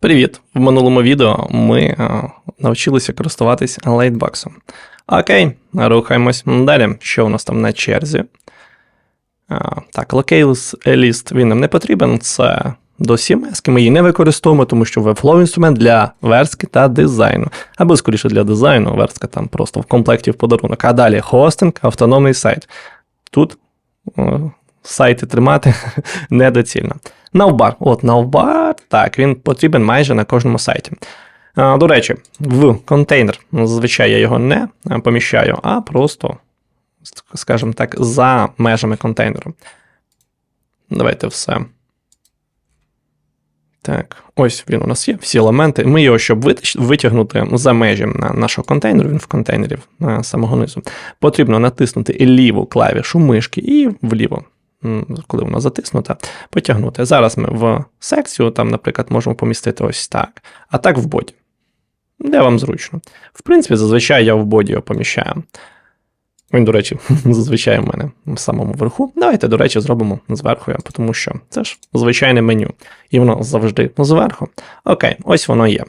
Привіт! В минулому відео ми а, навчилися користуватись лейтбоксом. Окей, рухаємось далі. Що у нас там на черзі? А, так, locale list він нам не потрібен. Це до CMS, ми її не використовуємо, тому що Webflow інструмент для верстки та дизайну. Або скоріше для дизайну, верстка там просто в комплекті в подарунок. А далі хостинг, автономний сайт. Тут о, сайти тримати недоцільно. Навбар. От навбар, так, він потрібен майже на кожному сайті. До речі, в контейнер, зазвичай я його не поміщаю, а просто, скажімо так, за межами контейнеру. Давайте все. Так, ось він у нас є, всі елементи. Ми його, щоб витягнути за межі нашого контейнеру, він в контейнері самого низу, потрібно натиснути ліву клавішу мишки і вліво коли вона затиснута, потягнути. Зараз ми в секцію, там, наприклад, можемо помістити ось так, а так в боді. Де вам зручно. В принципі, зазвичай я в боді його поміщаю. Він, до речі, зазвичай у мене в самому верху. Давайте, до речі, зробимо зверху, тому що це ж звичайне меню. І воно завжди зверху. Окей, ось воно є.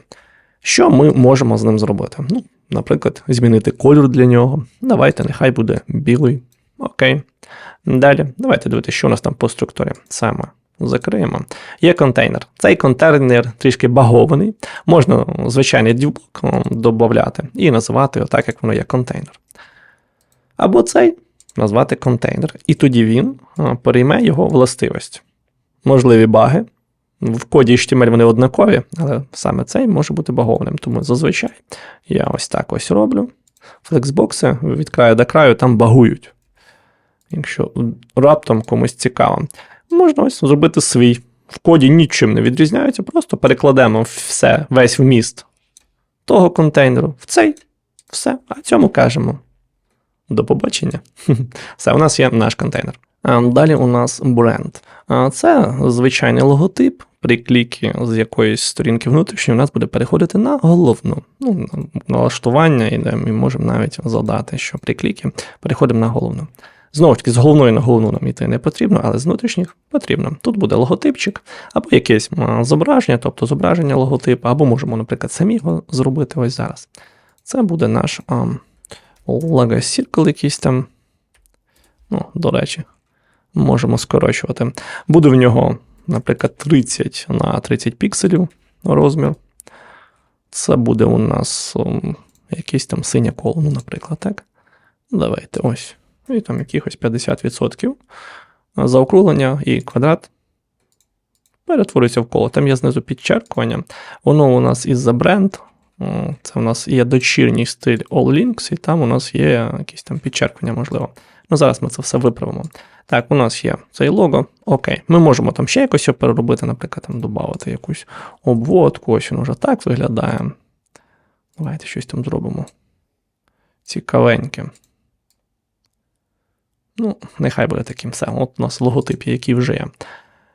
Що ми можемо з ним зробити? Ну, Наприклад, змінити кольор для нього. Давайте, нехай буде білий. Окей. Далі, давайте дивитися, що у нас там по структурі. Саме закриємо. Є контейнер. Цей контейнер трішки багований. Можна звичайний дівблок додати і називати його так, як воно є контейнер. Або цей назвати контейнер. І тоді він перейме його властивість. Можливі баги. В коді HTML вони однакові, але саме цей може бути багованим. Тому зазвичай я ось так ось роблю. Флексбокси від краю до краю там багують якщо раптом комусь цікаво. Можна ось зробити свій. В коді нічим не відрізняється, просто перекладемо все, весь вміст того контейнеру в цей, все, а цьому кажемо. До побачення. Все, у нас є наш контейнер. А Далі у нас бренд. Це звичайний логотип, при клікі з якоїсь сторінки внутрішньої, у нас буде переходити на головну. Ну, Налаштування, і ми можемо навіть задати, що при клікі переходимо на головну. Знову ж таки, з головної на головну нам іти не потрібно, але з внутрішніх потрібно. Тут буде логотипчик, або якесь зображення, тобто зображення логотипу, або можемо, наприклад, самі його зробити ось зараз. Це буде наш лого-сіркл якийсь там. Ну, До речі, можемо скорочувати. Буде в нього, наприклад, 30 на 30 пікселів розмір. Це буде у нас якийсь там синя коло, ну, наприклад, так? Давайте ось і там якихось 50% заокруглення і квадрат перетворюється в коло. Там є знизу підчеркування. Воно у нас із-за бренд. Це у нас є дочірній стиль All Links, і там у нас є якісь там підчеркування, можливо. Ну, зараз ми це все виправимо. Так, у нас є цей лого. Окей, ми можемо там ще якось його переробити, наприклад, там додати якусь обводку. Ось він вже так виглядає. Давайте щось там зробимо. Цікавеньке. Ну, нехай буде таким все. От у нас логотип, який вже є.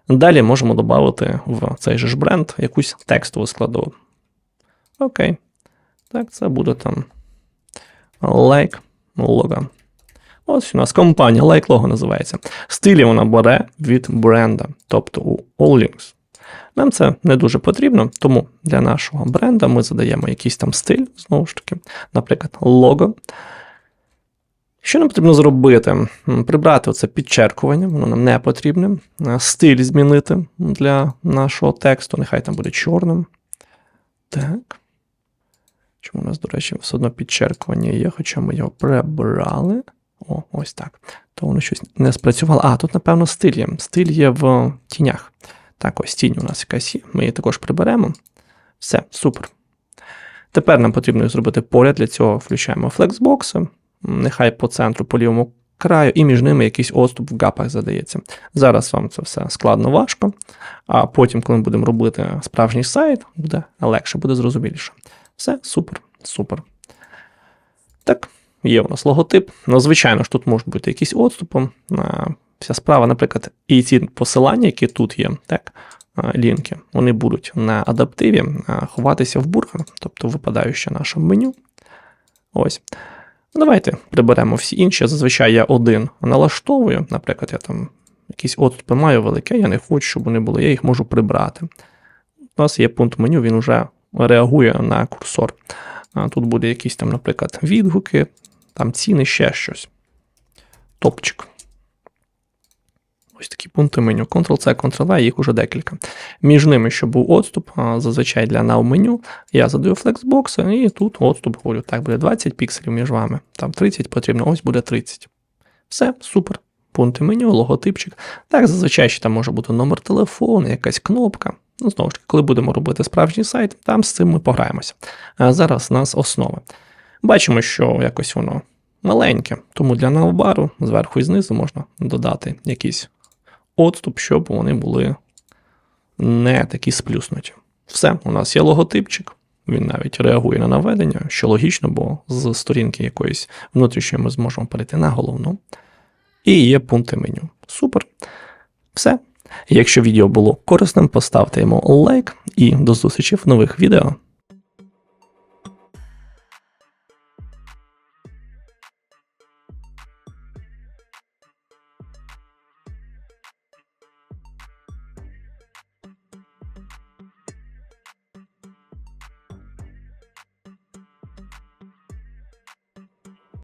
Далі можемо додати в цей же ж бренд якусь текстову складову. Окей. Так, це буде там like logo. Ось у нас компанія like logo називається. Стилі вона бере від бренда, тобто у Alllinks. Нам це не дуже потрібно, тому для нашого бренда ми задаємо якийсь там стиль, знову ж таки, наприклад, лого. Що нам потрібно зробити? Прибрати оце підчеркування, воно нам не потрібне. Е, стиль змінити для нашого тексту, нехай там буде чорним. Так. Чому у нас, до речі, все одно підчеркування є, хоча ми його прибрали. О, ось так. То воно щось не спрацювало. А, тут, напевно, стиль є. Стиль є в тінях. Так, ось тінь у нас якась є. Ми її також приберемо. Все, супер. Тепер нам потрібно зробити поряд. Для цього включаємо флексбокси нехай по центру, по лівому краю, і між ними якийсь отступ в гапах задається. Зараз вам це все складно важко, а потім, коли ми будемо робити справжній сайт, буде легше, буде зрозуміліше. Все, супер, супер. Так, є у нас логотип. Ну, звичайно ж, тут можуть бути якісь отступи. Вся справа, наприклад, і ці посилання, які тут є, так, лінки, вони будуть на адаптиві ховатися в бургер, тобто випадаючи наше меню. Ось. Давайте приберемо всі інші. Зазвичай я один налаштовую. Наприклад, я там якісь отступи маю велике, я не хочу, щоб вони були, я їх можу прибрати. у нас є пункт меню, він вже реагує на курсор. Тут буде якісь там, наприклад, відгуки, там ціни, ще щось. Топчик. Ось такі пункти меню. Ctrl-C, Ctrl-V, їх уже декілька. Між ними, щоб був отступ, зазвичай для nav меню, я задаю флексбокс, і тут отступ говорю, так, буде 20 пікселів між вами. Там 30 потрібно, ось буде 30. Все, супер. Пункти меню, логотипчик. Так, зазвичай ще там може бути номер телефону, якась кнопка. Ну, знову ж таки, коли будемо робити справжній сайт, там з цим ми пограємося. А зараз у нас основа. Бачимо, що якось воно маленьке, тому для навбару зверху і знизу можна додати якийсь отступ, щоб вони були не такі сплюснуті. Все, у нас є логотипчик, він навіть реагує на наведення, що логічно, бо з сторінки якоїсь внутрішньої ми зможемо перейти на головну. І є пункти меню. Супер. Все. Якщо відео було корисним, поставте йому лайк і до зустрічі в нових відео.